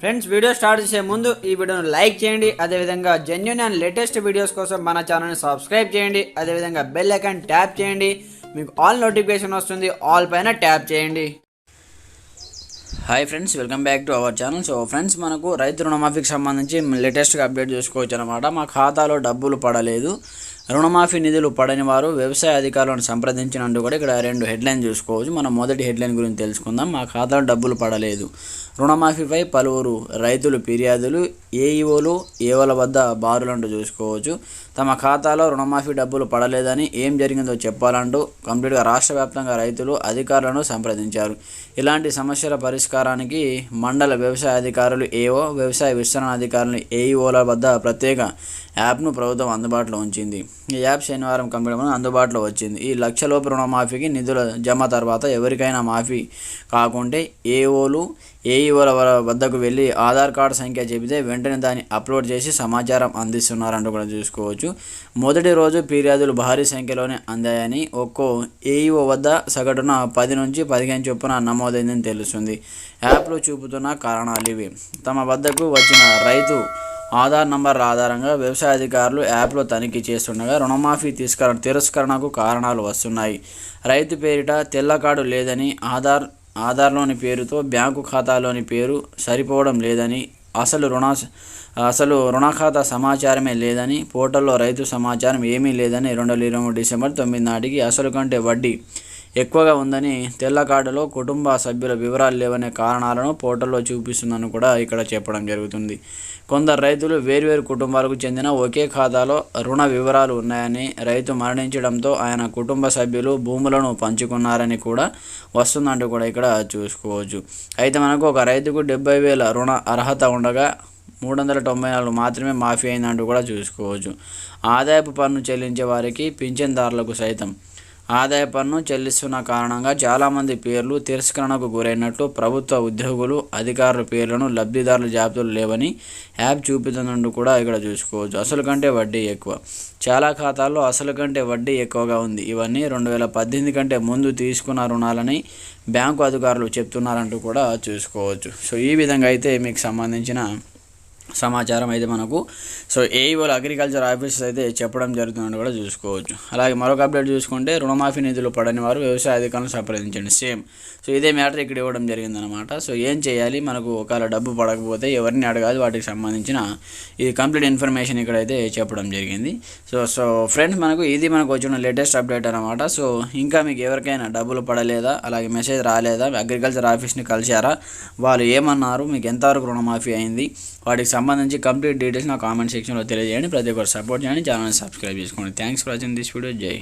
Friends video start చేసే ముందు ఈ వీడియోను లైక్ చేయండి. అదేవిధంగా జెన్యున్ అండ్ లేటెస్ట్ వీడియోస్ కోసం మన ఛానల్ని సబ్స్క్రైబ్ చేయండి. అదేవిధంగా బెల్ ఐకాన్ ట్యాప్ చేయండి. మీకు ఆల్ నోటిఫికేషన్ వస్తుంది. ఆల్ పైన ట్యాప్ చేయండి. Hi friends welcome back to our channel so friends మనకు రైతు రుణమాఫీకి సంబంధించి లేటెస్ట్గా అప్డేట్ చేసుకోవచ్చు అనమాట మా ఖాతాలో డబ్బులు పడలేదు. రుణమాఫీ నిధులు పడని వారు వ్యవసాయ అధికారులను సంప్రదించినందుకు కూడా ఇక్కడ రెండు హెడ్లైన్ చూసుకోవచ్చు. మనం మొదటి హెడ్లైన్ గురించి తెలుసుకుందాం. మా ఖాతాలో డబ్బులు పడలేదు. రుణమాఫీపై పలువురు రైతులు ఫిర్యాదులు ఏఈఓలు ఏవల వద్ద బారులంటూ చూసుకోవచ్చు. తమ ఖాతాలో రుణమాఫీ డబ్బులు పడలేదని ఏం జరిగిందో చెప్పాలంటూ కంప్లీట్గా రాష్ట్ర వ్యాప్తంగా రైతులు అధికారులను సంప్రదించారు. ఇలాంటి సమస్యల పరిష్కారానికి మండల వ్యవసాయ అధికారులు ఏఓ వ్యవసాయ విస్తరణ అధికారులు ఏఈఓల వద్ద ప్రత్యేక యాప్ను ప్రభుత్వం అందుబాటులో ఉంచింది. ఈ యాప్ శనివారం కంప్లీట్ అందుబాటులో వచ్చింది. ఈ లక్షలోపు రుణమాఫీకి నిధుల జమ తర్వాత ఎవరికైనా మాఫీ కాకుంటే ఏఓలు ఏఈఓల వద్దకు వెళ్ళి ఆధార్ కార్డు సంఖ్య చెబితే వెంటనే దాన్ని అప్లోడ్ చేసి సమాచారం అందిస్తున్నారంటూ కూడా చూసుకోవచ్చు. మొదటి రోజు ఫిర్యాదులు భారీ సంఖ్యలోనే అందాయని ఒక్కో ఏఈఓ వద్ద సగటున పది నుంచి పదిహేను చొప్పున నమోదైందని తెలుస్తుంది. యాప్లో చూపుతున్న కారణాలు ఇవి. తమ వద్దకు వచ్చిన రైతు ఆధార్ నంబర్ ఆధారంగా వ్యవసాయ అధికారులు యాప్లో తనిఖీ చేస్తుండగా రుణమాఫీ తీసుకర తిరస్కరణకు కారణాలు వస్తున్నాయి. రైతు పేరిట తెల్ల కార్డు లేదని ఆధార్ ఆధార్లోని పేరుతో బ్యాంకు ఖాతాలోని పేరు సరిపోవడం లేదని అసలు రుణ అసలు రుణ ఖాతా సమాచారమే లేదని పోర్టల్లో రైతు సమాచారం ఏమీ లేదని రెండు వేల ఇరవై మూడు డిసెంబర్ తొమ్మిది నాటికి అసలు కంటే వడ్డీ ఎక్కువగా ఉందని తెల్ల కార్డులో కుటుంబ సభ్యుల వివరాలు లేవనే కారణాలను పోర్టల్లో చూపిస్తుందని కూడా ఇక్కడ చెప్పడం జరుగుతుంది. కొందరు రైతులు వేర్వేరు కుటుంబాలకు చెందిన ఒకే ఖాతాలో రుణ వివరాలు ఉన్నాయని రైతు మరణించడంతో ఆయన కుటుంబ సభ్యులు భూములను పంచుకున్నారని కూడా వస్తుందంటూ కూడా ఇక్కడ చూసుకోవచ్చు. అయితే మనకు ఒక రైతుకు డెబ్బై వేల రుణ అర్హత ఉండగా మూడు వందల తొంభై నాలుగు మాత్రమే మాఫీ అయిందంటూ కూడా చూసుకోవచ్చు. ఆదాయపు పన్ను చెల్లించే వారికి పింఛన్దారులకు సైతం ఆదాయ పన్ను చెల్లిస్తున్న కారణంగా చాలామంది పేర్లు తిరస్కరణకు గురైనట్లు ప్రభుత్వ ఉద్యోగులు అధికారుల పేర్లను లబ్ధిదారుల జాబితాలు లేవని యాప్ చూపుతున్నట్టు కూడా ఇక్కడ చూసుకోవచ్చు. అసలు కంటే వడ్డీ ఎక్కువ. చాలా ఖాతాల్లో అసలు కంటే వడ్డీ ఎక్కువగా ఉంది. ఇవన్నీ రెండు వేల పద్దెనిమిది కంటే ముందు తీసుకున్న రుణాలని బ్యాంకు అధికారులు చెప్తున్నారంటూ కూడా చూసుకోవచ్చు. సో ఈ విధంగా అయితే మీకు సంబంధించిన సమాచారం అయితే మనకు. సో ఏఈఓలు అగ్రికల్చర్ ఆఫీసర్స్ అయితే చెప్పడం జరుగుతుందని కూడా చూసుకోవచ్చు. అలాగే మరొక అప్డేట్ చూసుకుంటే రుణమాఫీ నిధులు పడని వారు వ్యవసాయ అధికారులను సంప్రదించండి. సేమ్. సో ఇదే మ్యాటర్ ఇక్కడ ఇవ్వడం జరిగిందనమాట సో ఏం చేయాలి? మనకు ఒకవేళ డబ్బు పడకపోతే ఎవరిని అడగాలి? వాటికి సంబంధించిన ఇది కంప్లీట్ ఇన్ఫర్మేషన్ ఇక్కడైతే చెప్పడం జరిగింది. సో సో ఫ్రెండ్స్ మనకు ఇది మనకు వచ్చిన లేటెస్ట్ అప్డేట్ అనమాట సో ఇంకా మీకు ఎవరికైనా డబ్బులు పడలేదా? అలాగే మెసేజ్ రాలేదా? అగ్రికల్చర్ ఆఫీస్ని కలిశారా? వాళ్ళు ఏమన్నారు? మీకు ఎంతవరకు రుణమాఫీ అయింది? వాటికి సంబంధించి కంప్లీట్ డీటెయిల్స్ నా కామెంట్ సెక్షన్లో తెలియజేయండి. ప్రతి ఒక్కరు సపోర్ట్ చేయండి. ఛానల్ సబ్స్క్రైబ్ చేసుకోండి. Thanks for watching this video జై